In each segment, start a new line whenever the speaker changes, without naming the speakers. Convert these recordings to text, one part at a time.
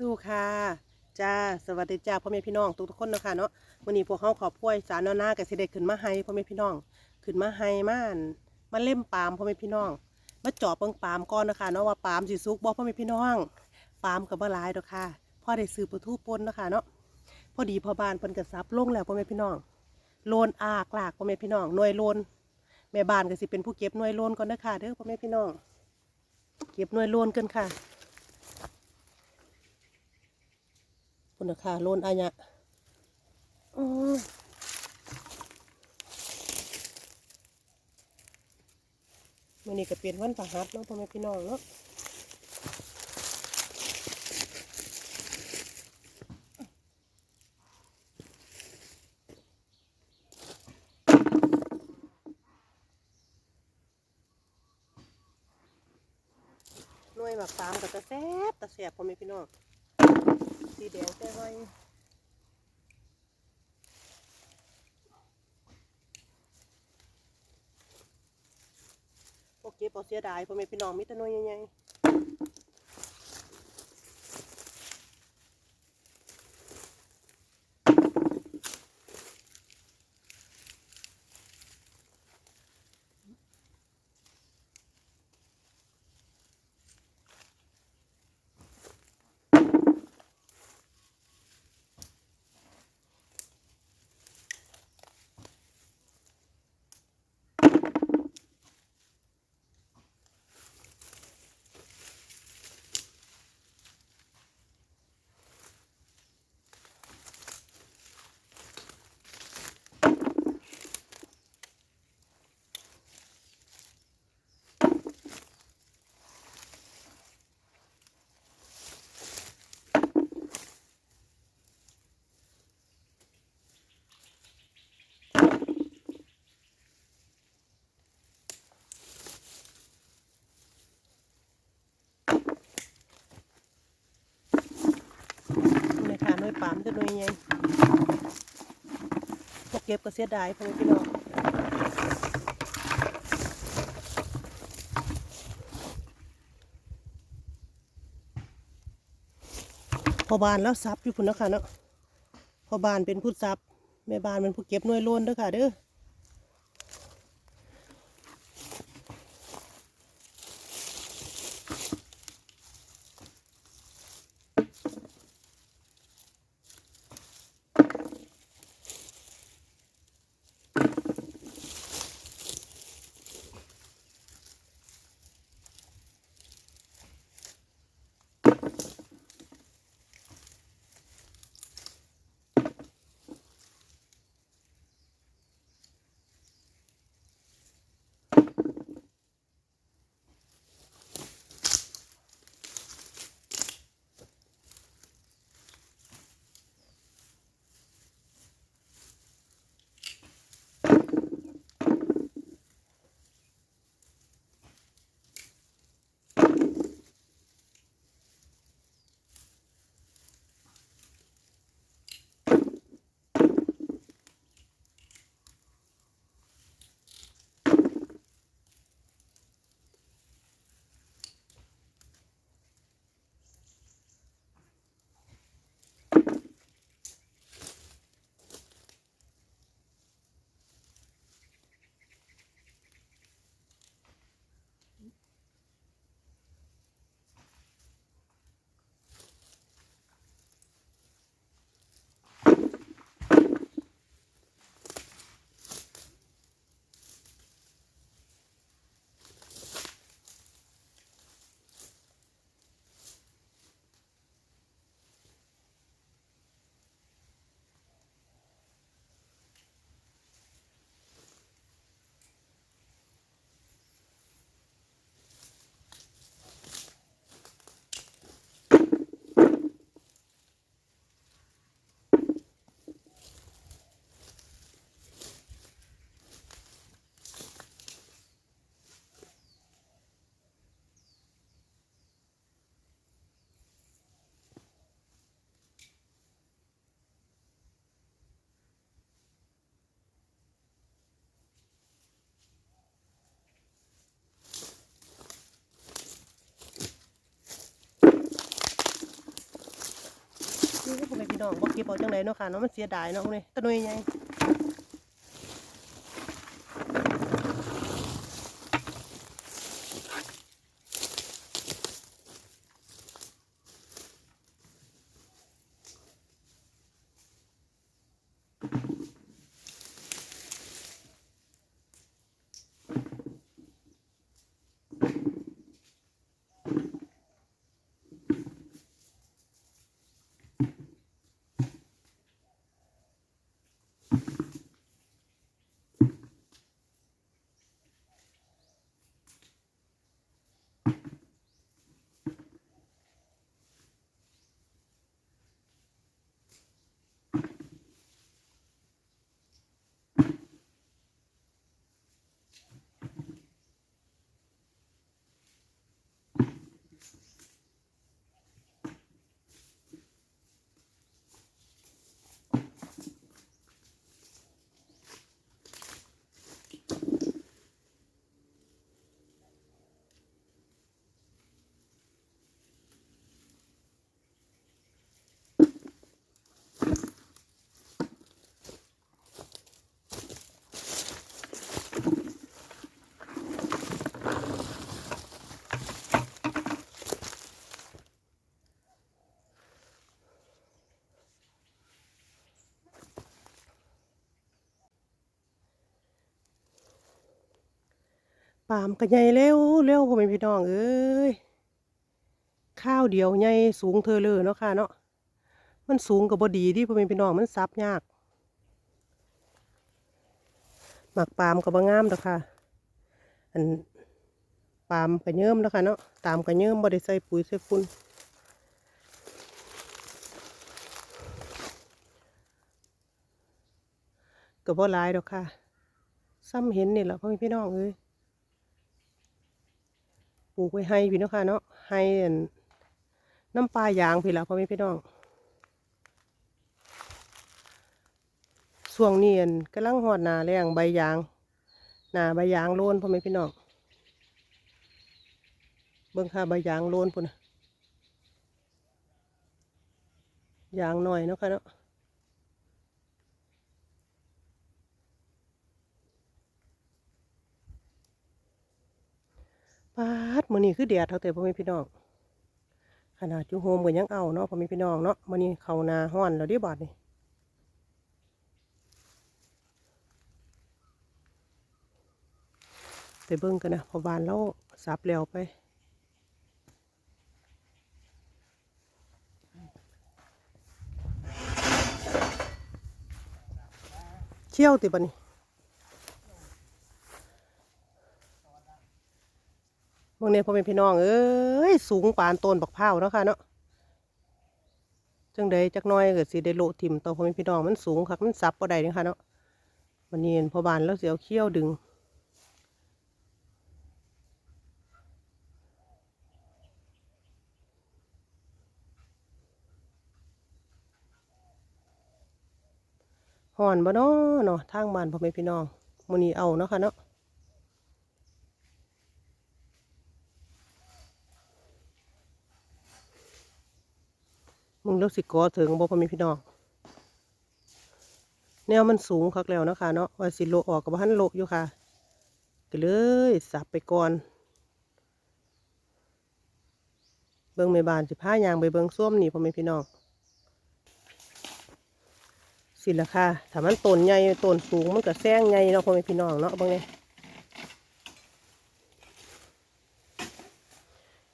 สู้ค่ะจ้าสวัสดีจ้าพ่อแม่พี่น้องทุกทุกๆคนนะคะเนาะวันนี้พวกเขาขอบพวยสารนอหน้ากับสิเด็ขึ้นมาให้พ่อแม่พี่น้อง ขึ้นมาให้ม่านมาเล่มปามพ่อแม่พี่น้อง มาเจาะเบิ่งปามก่อนนะคะเนาะว่าปามสิสุกบ่พ่อแม่พี่น้อง ปามกับบ่หลายดอกค่ะพ่อได้ซื้อปลาทูปนนะคะเนาะพอดีพอบานเพิ่นก็ซับลงแล้วพ่อแม่พี่น้องโลนอากลากพ่อแม่พี่น้องหน่วยโลนแม่บ้านก็สิเป็นผู้เก็บหน่วยโลนก่อนนะคะเด้อพ่อแม่พี่น้อง เก็บหน่วยโลนกันค่ะ คุณนะค่ะโลนอาญะอือวันนี้ก็เป็นวันพฤหัสเนาะพ่อแม่พี่น้องเนาะหน่วยหมักฟามก็จะแซ่บแต่แซ่บพ่อแม่พี่น้อง ทีเดงแต่ไว้โอเคพอเสียดายพ่อแม่พี่น้องมิตรน้อยใหญ่งน ทานน้อยปามจะน้อยใหญ่พวกเก็บก็เสียดายพ่อแม่พี่น้องพอบานแล้วซับอยู่พุ่นนะค่ะเนาะพอบานเป็นผู้ซับแม่บานเป็นผู้เก็บหน่วยล้นเด้อค่ะเด้อ น้องบ่เก็บเอาจังไดเนาะค่ะเนาะมันเสียดายเนาะมื้อนี้ตะนุยใหญ่ ปามก็ใหญ่เร็วเร็วพ่อแม่พี่น้องเอ้ยข้าวเดียวใหญ่สูงเธอเลยเนาะค่ะเนาะมันสูงก็บ่ดีที่พ่อแม่พี่น้องมันซับยากหมักปาล์มก็บ่งามดอกค่ะอันปาล์มก็เยิ่มแล้วค่ะเนาะตามก็เยิ่มบ่ได้ใส่ปุ๋ยใส่ฝุ่นก็บ่หลายดอกค่ะ ซ้ำเห็นนี่แหละพ่อแม่พี่น้องเอ้ย ปลูกไว้ให้พี่เนาะค่ะเนาะให้น้ำปลายางพี่ละพ่อแม่พี่น้องช่วงนี้อันกำลังหอดหนาแรงใบยางหนาใบยางโลนพ่อแม่พี่น้องเบิ่งค่ะใบยางโลนพุ่นน่ะยางหน่อยเนาะค่ะเนาะาดมื้อนี้คือแดดเท่าแต่พ่อแม่พี่น้องขนาดอยู่โฮมก็ยังเอาเนาะพ่อแม่พี่น้องเนาะมื้อนี้เขานาฮ้อนแล้วดิบาดนี่ไปเบิ่งกันนะพอบานเราสับแล้วไปเชี่ยวติบัดนี้ บา งเนี่ยพ่อเป็นพี่น้องเอ้ยสูงปานต้นบักพร้าเนาะค่ะเนาะจังใดจักน้อยเก็สิได้โลทิมต่อพ่อเป็นพี่น้องมันสูงคักมันซับบ่ได้เนะค่ะเนาะวันนี้เห็นพอบานแล้วเสิเอาเขี้ยวดึงห่อนบ่เนาะเนาะทางบ้านพ่อแม่พี่น้องมื้อนี้เอาเนาะค่ะเนาะ เลือกสิกอถึงบ่พ่อแม่พี่น้องแนวมันสูงคักแล้วนะคะเนาะว่าสิโลออกกับพันโลอยู่ค่ะก็เลยสับไปก่อน เบิ่งแม่บานสิพายางไปเบิ่งส้วมนี่พ่อแม่พี่น้องสิละค่ะถ้ามันต้นใหญ่ต้นสูงมันก็แซงใหญ่เนาะพ่อแม่พี่น้องเนาะเบิ่งนี่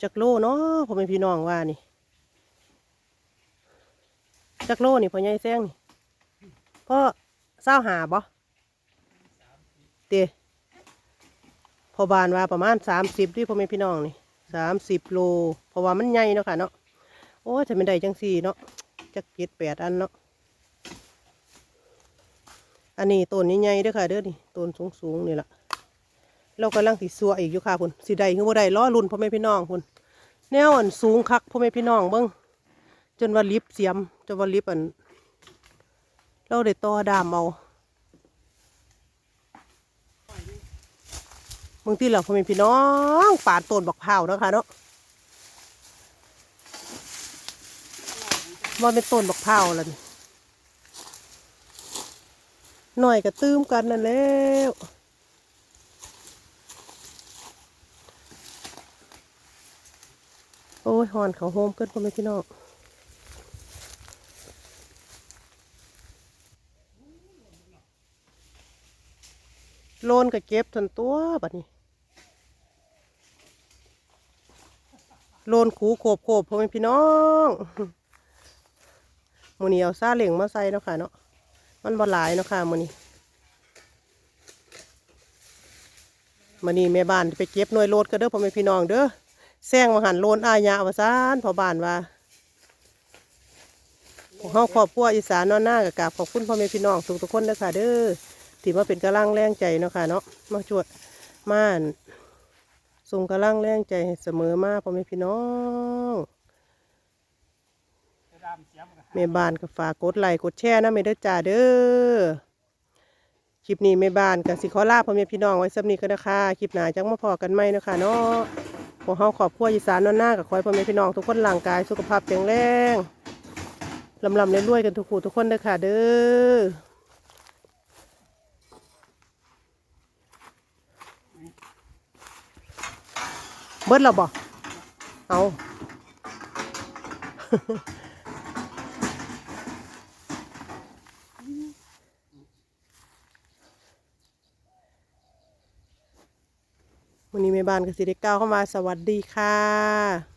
จักโลเนาะพ่อแม่พี่น้องว่านี่ จักโลนี่พ่อใหญ่แซงนี่พ่อเศร้าหาบ่เตะพอบานว่าประมาณสามสิบที่พ่อแม่พี่น้องนี่สามสิบโลเพราะว่ามันใหญ่เนาะค่ะเนาะโอ้จะไม่ได้จังสี่เนาะจักเจ็ดแปดอันเนาะอันนี้ต้นนี้ใหญ่ๆเด้อค่ะเด้อนี่ต้นสูงๆนี่แหละเรากำลังติสัวอีกอยู่ค่ะพุ่นสีใดคือบ่ได้ล้อรุ่นพ่อแม่พี่น้องพุ่นแนวอันสูงคักพ่อแม่พี่น้องเบิ่ง จนว่าลิฟเสียม จนว่าลิฟอัน เราได้ต่อดามเอาบางทีเราพ่อแม่พี่น้องปาดต้นบักพร้าวนะคะเนาะว่าเป็นต้นบักเผาวแล้วหน่อยก็ตื้มกันนั่นแล้วโอ้ยหอนเขาโฮมเกินพ่อแม่พี่น้อง โลนก็เก็บทันตัวบัดนี้ โลนขูโขบโขบพ่อแม่พี่น้องมูนี้เอาซาเหล่งมาใส่เนาะค่ะเนาะ มันบ่หลายเนาะค่ะมือนี้มือนี้แม่บ้านไปเก็บหน่วยโลดก็เด้อพ่อแม่พี่น้องเด้อแซงมาหันโลนอายะวาซานพ่อบ้านว่าพวกเฮาครอบครัวอีสานนอนหน้ากับกาบขอบคุณพ่อแม่พี่น้องทุกๆคนเด้อค่ะเด้อ ที่มาเป็นกำลังแรงใจเนาะค่ะเนาะมาช่วยมานส่งกำลังแรงใจเสมอมาพ่อแม่พี่น้องแม่บ้านก็ฝากกดไลค์กดแชร์นะแม่เด้อจ้าเด้อคลิปนี้แม่บ้านกับสิขอลาพ่อแม่พี่น้องไว้สำนี้ก็นะคะคลิปหนาจังมาพอกันไหมนะคะเนาะพวกเฮาครอบครัวอีสานนอนหน้ากับคอยพ่อแม่พี่น้องทุกคนร่างกายสุขภาพแข็งแรงลำลำรวยๆกันทุกคู่ทุกคนเด้อค่ะเด้อ เบิดแล้วบ่เอาวันนี้แม่บ้านก็สิได้ก้าวเข้ามาสวัสดีค่ะ